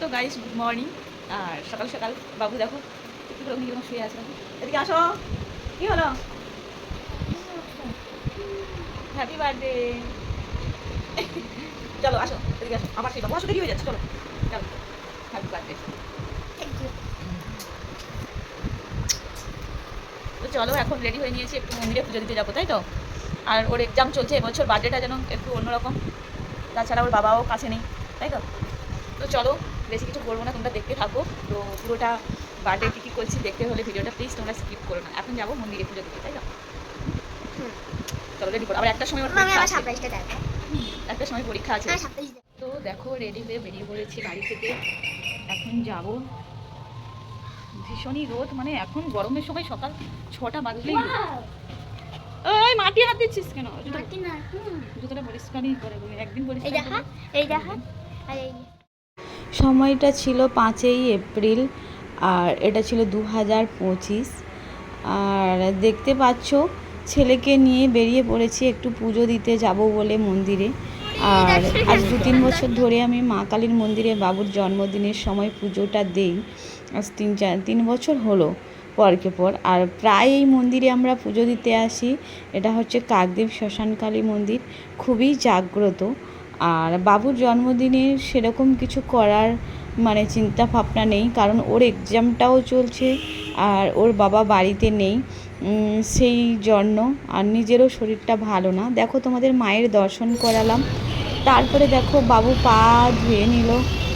তো guys good morning আর সকাল সকাল বাবু দেখো কীরকম শুয়ে আছে। এদিকে আসো। কি হলো? হ্যাপি বার্থডে চলো আসো এদিকে আসো। আবার সেই বাবু আসো দেরি হয়ে যাচ্ছে চলো। চলো হ্যাপি বার্থডে তো চলো এখন রেডি হয়ে নিয়েছি একটু মন্দিরে পুজো দিতে যাব তাই তো? আর ওর এক্সাম চলছে এবছর বার্থডেটা যেন একটু অন্যরকম। তাছাড়া ওর বাবাও কাছে নেই তাই তো? তো চলো বেশি কিছু করব না তোমরা দেখতে থাকো। তো পুরোটা বার্থডে কী কী করছি দেখতে হলে ভিডিওটা প্লিজ তোমরা স্কিপ করো না। এখন যাব মন্দিরে পুজো দিতে তাই হুম। চলো রেডি করো। আবার একটা সময় একটা সময় পরীক্ষা আছে। তো দেখো রেডি হয়ে বেরিয়ে পড়েছি বাড়ি থেকে। এখন যাব। ভীষণই রোদ মানে এখন গরমের সময় সকাল ছটা বাজলেই ওই মাটি হাত দিচ্ছিস কেন? না জুতোটা পরিষ্কারই করে একদিন এই পরিষ্কার দেখা এই দেখা। আর এই সময়টা ছিল পাঁচই এপ্রিল, আর এটা ছিল দু হাজার পঁচিশ। আর দেখতে পাচ্ছ, ছেলেকে নিয়ে বেরিয়ে পড়েছি, একটু পুজো দিতে যাব বলে মন্দিরে। আর আজ দু তিন বছর ধরে আমি মা কালীর মন্দিরে বাবুর জন্মদিনের সময় পুজোটা দেই। আজ তিন চার, তিন বছর হলো পরকে পর। আর প্রায় এই মন্দিরে আমরা পুজো দিতে আসি, এটা হচ্ছে কাকদ্বীপ শ্মশানকালী মন্দির, খুবই জাগ্রত। আর বাবুর জন্মদিনে সেরকম কিছু করার মানে চিন্তা ভাবনা নেই, কারণ ওর এক্সামটাও চলছে আর ওর বাবা বাড়িতে নেই সেই জন্য আর নিজেরও শরীরটা ভালো না। দেখো তোমাদের মায়ের দর্শন করালাম। তারপরে দেখো বাবু পা ধুয়ে নিল,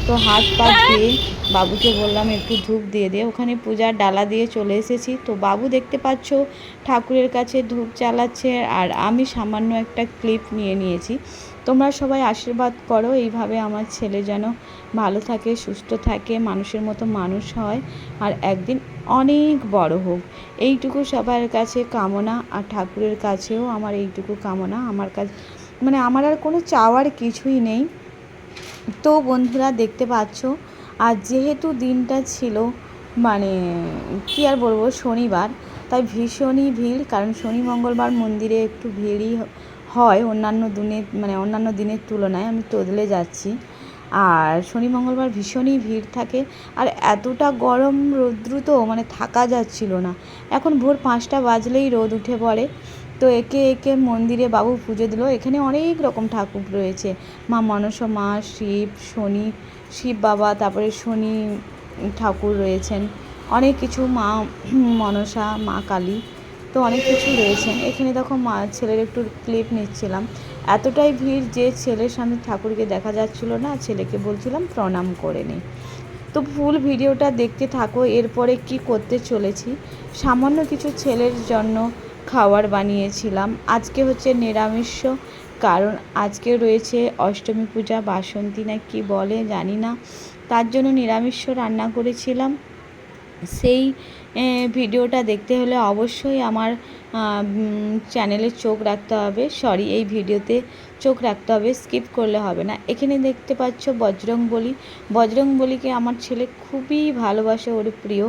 তো হাত পা ধুয়ে বাবুকে বললাম, একটু ধূপ দিয়ে দে। ওখানে পূজার ডালা দিয়ে চলে এসেছি। তো বাবু দেখতে পাচ্ছ ঠাকুরের কাছে ধূপ চালাচ্ছে আর আমি সামান্য একটা ক্লিপ নিয়ে নিয়েছি। তোমরা সবাই আশীর্বাদ করো, এইভাবে আমার ছেলে যেন ভালো থাকে, সুস্থ থাকে, মানুষের মতো মানুষ হয়, আর একদিন অনেক বড় হোক। এইটুকু সবার কাছে কামনা, আর ঠাকুরের কাছেও আমার এইটুকু কামনা, আমার কাছে মানে আমার আর কোনো চাওয়ার কিছুই নেই। তো বন্ধুরা, দেখতে পাচ্ছ আর যেহেতু দিনটা ছিল মানে কি আর বলব, শনিবার, তাই ভীষণই ভিড়, কারণ শনি মঙ্গলবার মন্দিরে একটু ভিড়ই হয় অন্যান্য দিনের মানে অন্যান্য দিনের তুলনায় আমি তোদলে যাচ্ছি। আর শনি মঙ্গলবার ভীষণই ভিড় থাকে। আর এতটা গরম রৌদ্র তো মানে থাকা যাচ্ছিল না। এখন ভোর পাঁচটা বাজলেই রোদ উঠে পড়ে। তো একে একে মন্দিরে বাবু পুজো দিল। এখানে অনেক রকম ঠাকুর রয়েছে। মা মনসা, মা শিব, শনি, শিব বাবা, তারপরে শনি ঠাকুর রয়েছেন। অনেক কিছু মা মনসা, মা কালী। তো অনেক কিছু রয়েছেন এখানে দেখো মা ছেলের একটু ক্লিপ নিচ্ছিলাম। এতটাই ভিড় যে ছেলের সামনে ঠাকুরকে দেখা যাচ্ছিল না, ছেলেকে বলছিলাম প্রণাম করে নে। তো ফুল ভিডিওটা দেখতে থাকো, এরপরে কি করতে চলেছি। সামান্য কিছু ছেলের জন্য খাবার বানিয়েছিলাম। আজকে হচ্ছে নিরামিষ, কারণ আজকে রয়েছে অষ্টমী পূজা, বাসন্তী না কি বলে জানি না। তার জন্য নিরামিষ রান্না করেছিলাম। সেই ভিডিওটা দেখতে হলে অবশ্যই আমার চ্যানেলে চোখ রাখতে হবে। সরি, এই ভিডিওতে চোখ রাখতে হবে, স্কিপ করলে হবে না। এখানে দেখতে পাচ্ছ বজরং বলি বজরং বলিকে আমার ছেলে খুবই ভালোবাসে, ওর প্রিয়।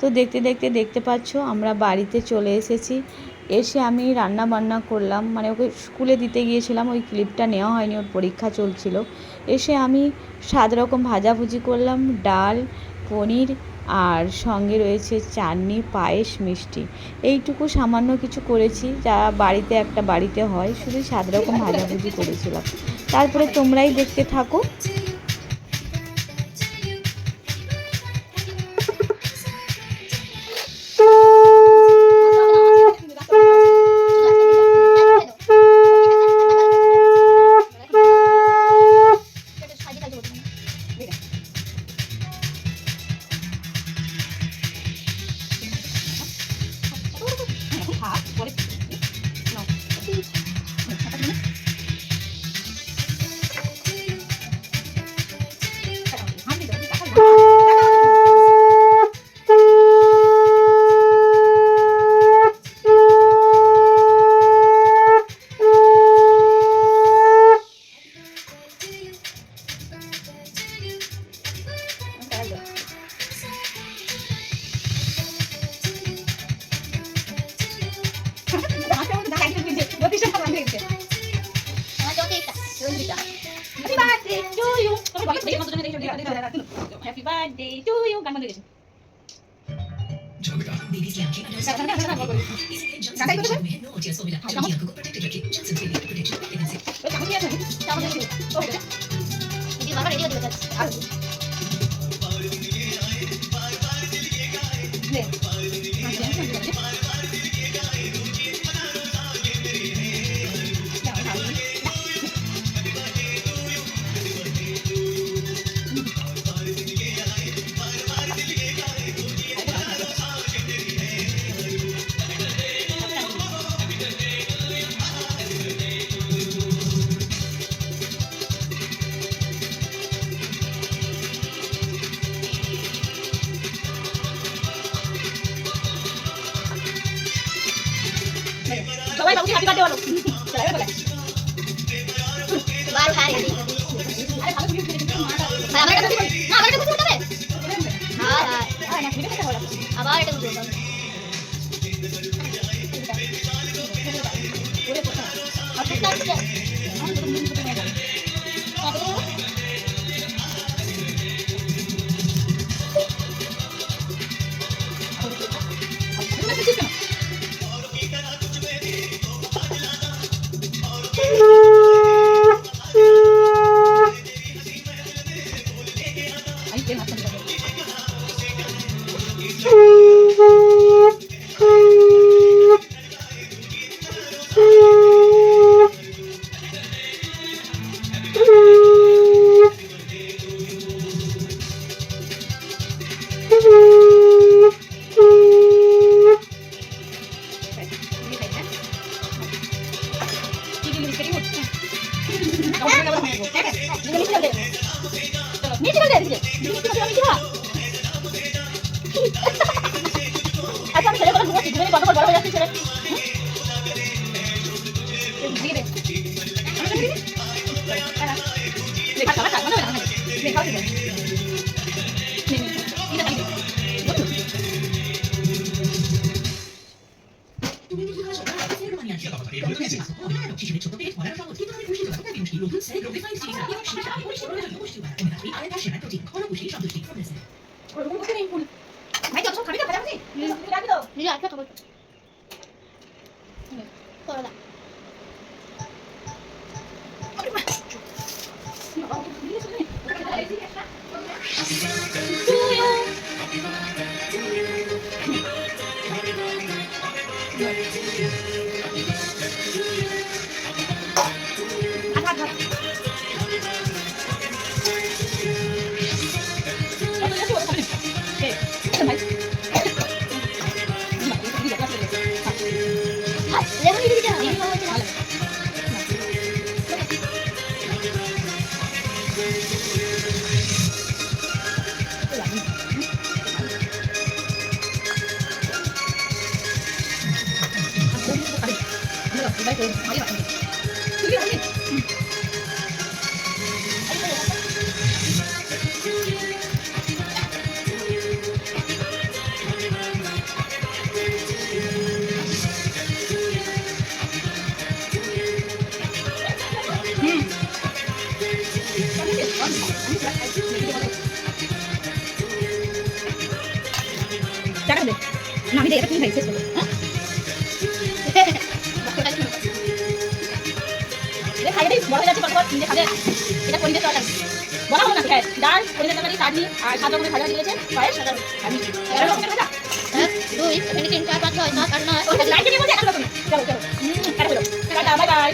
তো দেখতে দেখতে দেখতে পাচ্ছ আমরা বাড়িতে চলে এসেছি। এসে আমি রান্না বান্না করলাম। মানে ওকে স্কুলে দিতে গিয়েছিলাম, ওই ক্লিপটা নেওয়া হয়নি, ওর পরীক্ষা চলছিল। এসে আমি সাত রকম ভাজাভুজি করলাম, ডাল, পনির আর সঙ্গে রয়েছে চাটনি, পায়েস, মিষ্টি। এইটুকু সামান্য কিছু করেছি, যা বাড়িতে একটা বাড়িতে হয়, শুধু সাত রকম ভাজাভুজি করেছিলাম। তারপরে তোমরাই দেখতে থাকো। Ranjita happy birthday to you তোমার বয়স বেশি মতো দেখে হ্যাপি বার্থডে টু ইউ গান বন্ধ গেছে বাবা রেডিও দিয়ে যাচ্ছে আর সবাই বাবুকে হ্যাপি বার্থডে বলো। বার খাই আরে ভালো তুমি তুমি আমার এটা না আমার এটা বুঝতে হবে? হাই হাই না করতে হবে। আবার এটা বুঝতে হবে ওরে কথা আচ্ছা আমি ছেলে কথা ঘুমাচ্ছি লেখা Thank you. না আমি এটা তুমি খাই খাই দিই বড় হয়ে যাচ্ছে কতবার তিনটে খাবে এটা বলা হলো না ডাল করে দিতে চাটনি আর সাদা করে ভাজা দিয়েছে পায়েস সাদা আমি এগারো রকমের ভাজা দুই তিন চার পাঁচ ছয় সাত আট নয় ওই নিয়ে বলছে এগারো রকমের। চলো চলো। হুম কাটা হলো টাটা বাই বাই।